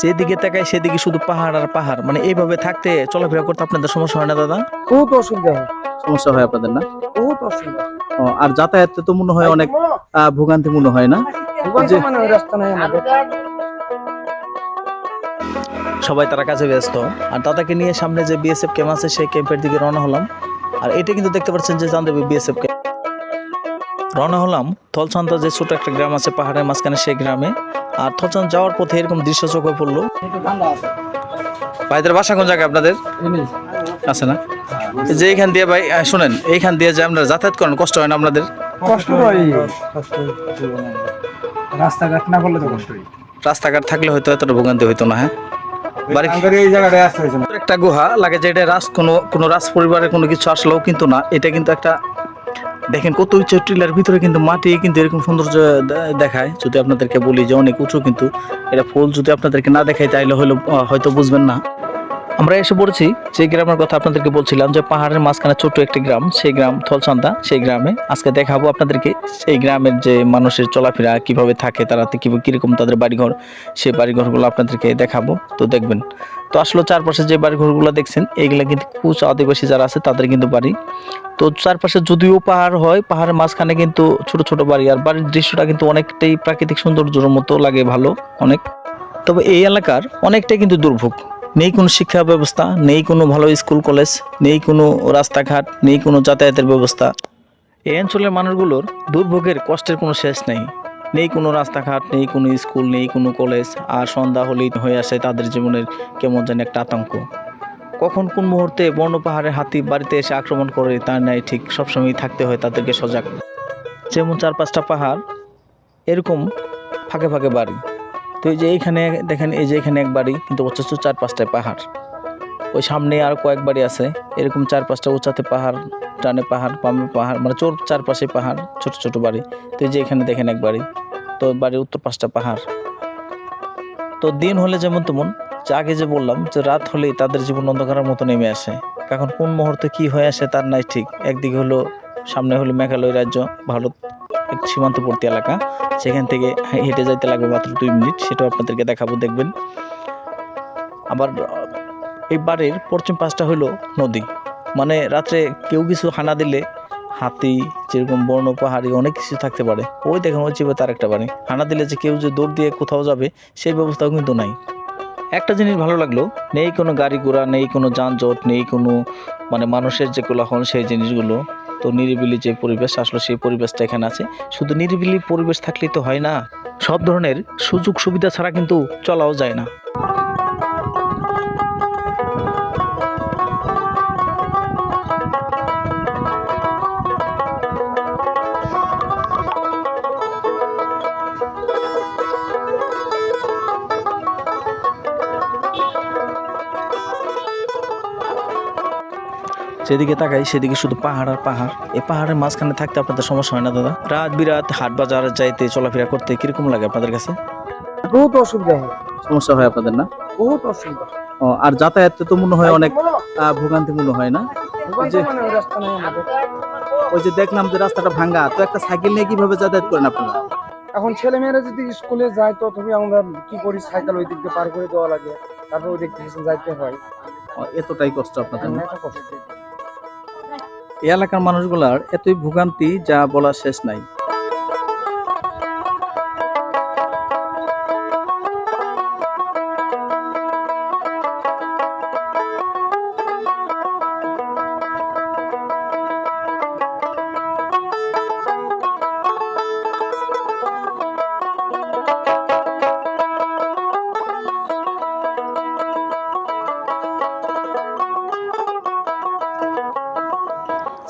যেদিকে তাকাই সেদিকে শুধু পাহাড় আর পাহাড়। মানে এইভাবে থাকতে চলাফেরা করতে আপনাদের সমস্যা হয় না দাদা? বহুত অসুবিধা হয়। সমস্যা হয় আপনাদের না? বহুত অসুবিধা। আর যাতায়াতে তো মনে হয় অনেক ভোগান্তি মনে হয় না? মানে রাস্তা নাই আমাদের। সবাই তারা কাজে ব্যস্ত। আর দাদাকে নিয়ে সামনে যে বিএসএফ ক্যাম্প আছে সেই ক্যাম্পের দিকে রওনা হলাম। আর এটা কিন্তু দেখতে পাচ্ছেন যে চান্দেবী বিএসএফ ক্যাম্প রওনা হলাম। থলচান্দা যে ছোট একটা গ্রাম আছে পাহাড়ের মাঝখানে সেই গ্রামে। আর থলচান্দ যাওয়ার পথে এরকম দৃশ্য চোখে পড়ল। ভাইদের বাসা কোন জায়গায় আপনাদের? আছে না? যে এইখান দিয়ে ভাই শুনেন এইখান দিয়ে যে আপনারা যাতায়াত করেন কষ্ট হয় না আপনাদের? কষ্ট হয়। রাস্তাঘাট না করলে তো কষ্ট হয়। রাস্তাঘাট থাকলে হয়তো এতটা ভোগান্তি হইতো না হ্যাঁ? একটা গুহা লাগে যে এটা রাজ কোনো কোনো রাজ পরিবারের কোনো কিছু আসলেও কিন্তু না এটা কিন্তু একটা দেখেন কত উঁচু টিলার ভিতরে কিন্তু মাটি কিন্তু এরকম সৌন্দর্য দেখায়। যদি আপনাদেরকে বলি যে অনেক উঁচু কিন্তু, এটা ফুল যদি আপনাদেরকে না দেখায় তাহলে হলো হয়তো বুঝবেন না। আমরা এসে পড়েছি যে গ্রামের কথা আপনাদেরকে বলছিলাম যে পাহাড়ের মাঝখানে ছোট্ট একটি গ্রাম, সেই গ্রাম থলসান্দা সেই গ্রামে আজকে দেখাবো আপনাদেরকে সেই গ্রামের যে মানুষের চলাফেরা, কীভাবে থাকে, তারা কীরকম তাদের বাড়িঘর, সেই বাড়িঘরগুলো আপনাদেরকে দেখাবো, তো দেখবেন। তো আসলে চারপাশে যে বাড়িঘরগুলো দেখছেন এইগুলা কিন্তু কুচ আদিবাসী যারা আছে, তাদের কিন্তু বাড়ি। তো চারপাশে যদিও পাহাড় হয়, পাহাড়ের মাঝখানে কিন্তু ছোট ছোট বাড়ি, আর বাড়ির দৃশ্যটা কিন্তু অনেকটাই প্রাকৃতিক সৌন্দর্যের মতো লাগে ভালো, অনেক। তবে এই এলাকার অনেকটাই কিন্তু দুর্ভোগ। নেই কোনো শিক্ষা ব্যবস্থা, নেই কোনো ভালো স্কুল, কলেজ, নেই কোনো রাস্তাঘাট, নেই কোনো যাতায়াতের ব্যবস্থা। এই অঞ্চলের মানুষগুলোর দুর্ভোগের কষ্টের কোনো শেষ নেই। নেই কোনো রাস্তাঘাট, নেই কোনো স্কুল, নেই কোনো কলেজ, আর সন্ধ্যা হলেই হয়ে আসে তাদের জীবনের কেমন যেন একটা আতঙ্ক। কখন কোন মুহূর্তে বর্ণ পাহাড়ের হাতি বাড়িতে এসে আক্রমণ করে তার ন্যায় ঠিক সবসময় থাকতে হয় তাদেরকে সজাগ। যেমন চার পাঁচটা পাহাড়, এরকম ফাঁকে ফাঁকে বাড়ি। তো এই যে এইখানে দেখেন, এই যে এখানে এক বাড়ি, কিন্তু অথচ চার পাঁচটায় পাহাড়। ওই সামনে আর কয়েক বাড়ি আছে। এরকম চার পাঁচটা উঁচাতে পাহাড় টানে পাহাড়, বামে পাহাড় মানে চোর চারপাশে পাহাড়, ছোট ছোট বাড়ি। তো এই যে এখানে দেখেন এক বাড়ি, তো বাড়ির উত্তর পাঁচটা পাহাড়। তো দিন হলে যেমন তেমন, যে আগে যে বললাম, যে রাত হলেই তাদের জীবন অন্ধকারের মতো নেমে আসে। এখন কোন মুহূর্তে কি হয়ে আসে তার নাই ঠিক। একদিকে হলো সামনে হলো মেঘালয় রাজ্য, ভারত সীমান্তবর্তী এলাকা। সেখান থেকে হেঁটে যাইতে লাগবে মাত্র দুই মিনিট, সেটাও আপনাদেরকে দেখাবো, দেখবেন। আবার এই বাড়ির পশ্চিম পাশটা হলো নদী। মানে রাত্রে কেউ কিছু হানা দিলে হাতি, যেরকম বর্ণ, পাহাড়ি, অনেক কিছু থাকতে পারে। ওই দেখেন, ওই চিপে তার একটা বাড়ি। হানা দিলে যে কেউ যে দৌড় দিয়ে কোথাও যাবে, সেই ব্যবস্থাও কিন্তু নাই। একটা জিনিস ভালো লাগল, নেই কোনো গাড়ি ঘোড়া, নেই কোনো যানজট, নেই কোনো মানে মানুষের যে কোলাহল, সেই জিনিসগুলো। তো নিরিবিলি যে পরিবেশ আসলে, সেই পরিবেশটা এখানে আছে। শুধু নিরিবিলি পরিবেশ থাকলেই তো হয় না, সব ধরনের সুযোগ সুবিধা ছাড়া কিন্তু চলাও যায় না। যেদিকে তাকাই সেদিকে শুধু পাহাড় আর পাহাড়। এই পাহাড়ের মাঝখানে থাকতে আপনাদের সমস্যা হয় না দাদা? রাত বিরাত হাট বাজার যাইতে চলাফেরা করতে কীরকম লাগে আপনাদের কাছে? বহুত অসুবিধা হয়। সমস্যা হয় আপনাদের না? বহুত অসুবিধা। ও, আর যাতায়াতে তো মনে হয় অনেক ভোগান্তি মনে হয় না? মানে ওই রাস্তা ওই যে দেখলাম যে রাস্তাটা ভাঙা তো একটা সাইকেল নিয়ে কীভাবে যাতায়াত করেন আপনারা? এখন ছেলে মেয়েরা যদি স্কুলে যায় তো তুমি আমরা কি করি? সাইকেল ওই দিক দিয়ে পার করে দেওয়া লাগে। তারপর ওই দিক থেকে যাইতে হয়। এতটাই কষ্ট আপনাদের কষ্ট। এই এলাকার মানুষগুলার এতই ভোগান্তি যা বলার শেষ নাই।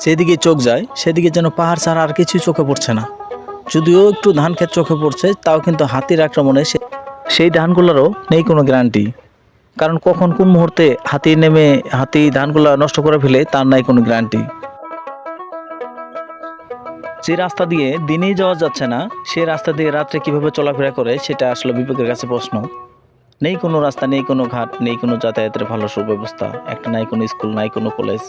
সেদিকে চোখ যায়, সেদিকে যেন পাহাড় ছাড়া আর কিছুই চোখে পড়ছে না। যদিও একটু ধান ক্ষেত চোখে পড়ছে, তাও কিন্তু হাতির আক্রমণে সেই ধানগুলোরও নেই কোনো গ্যারান্টি। কারণ কখন কোন মুহূর্তে হাতি নেমে, হাতি ধানগুলো নষ্ট করে ফেলে, তার নাই কোনো গ্যারান্টি। যে রাস্তা দিয়ে দিনেই যাওয়া যাচ্ছে না, সে রাস্তা দিয়ে রাত্রে কীভাবে চলাফেরা করে, সেটা আসলে বিবেকের কাছে প্রশ্ন। নেই কোনো রাস্তা, নেই কোনো ঘাট, নেই কোনো যাতায়াতের ভালো সুব্যবস্থা, একটা নাই কোনো স্কুল, নাই কোনো কলেজ।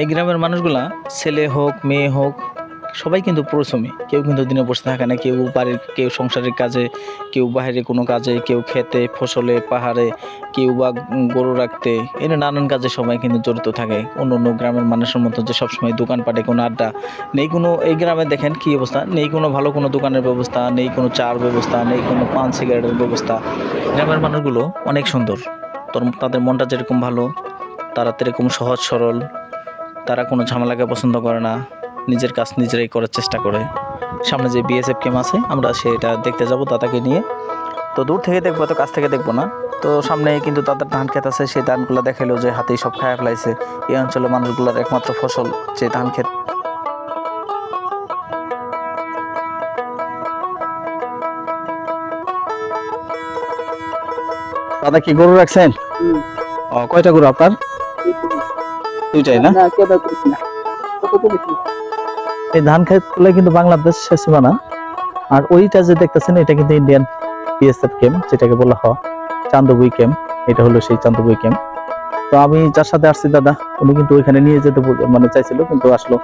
এই গ্রামের মানুষগুলা ছেলে হোক, মেয়ে হোক, সবাই কিন্তু পরিশ্রমী কেউ কিন্তু দিনে বসে থাকে না, কেউ বাড়ির, কেউ সংসারের কাজে, কেউ বাইরে কোনো কাজে, কেউ খেতে, ফসলে, পাহাড়ে, কেউ বা গরু রাখতে। এনে নানান কাজে সবাই কিন্তু জড়িত থাকে। অন্য অন্য গ্রামের মানুষের মতো যে সবসময় দোকানপাটে কোনো আড্ডা, নেই কোনো, এই গ্রামে দেখেন কী অবস্থা, নেই কোনো ভালো কোনো দোকানের ব্যবস্থা, নেই কোনো চার ব্যবস্থা, নেই কোনো পান সিগারেটের ব্যবস্থা। গ্রামের মানুষগুলো অনেক সুন্দর। তোর, তাদের মনটা যেরকম ভালো, তারা সেরকম সহজ সরল তারা কোনো ঝামেলাকে পছন্দ করে না। নিজের কাজ নিজেরাই করার চেষ্টা করে। সামনে যে বিএসএফ ক্যাম্প আছে আমরা সেটা দেখতে যাব দাদাকে নিয়ে। তো দূর থেকে দেখব তো কাছ থেকে দেখব না। তো সামনে কিন্তু তাদের ধান ক্ষেত আছে সেই ধানগুলো দেখাইলো যে হাতেই সব খায়া ফেলাইছে। এই অঞ্চলের মানুষগুলোর একমাত্র ফসল যে ধান ক্ষেত। দাদা কি গরু রাখছেন? ও কয়টা গরু আপনার? দুইটাই না? এই ধান ক্ষেতগুলো কিন্তু বাংলাদেশ সীমানা আর ওইটা যে দেখতেছেন এটা কিন্তু ইন্ডিয়ান বিএসএফ ক্যাম্প যেটাকে বলা হয় চান্দবুই ক্যাম্প এটা হলো সেই চান্দবুই ক্যাম্প তো আমি যার সাথে আসছি দাদা উনি কিন্তু ওইখানে নিয়ে যেতে মানে চাইছিল কিন্তু আসলো।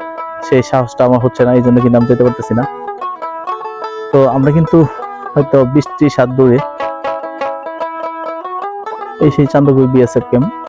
সেই সাহসটা আমার হচ্ছে না এই জন্য কিন্তু আমি যেতে পারতেছি না। তো আমরা কিন্তু হয়তো বিশ ত্রিশ হাত দূরে এই সেই চান্দবুই বিএসএফ ক্যাম্প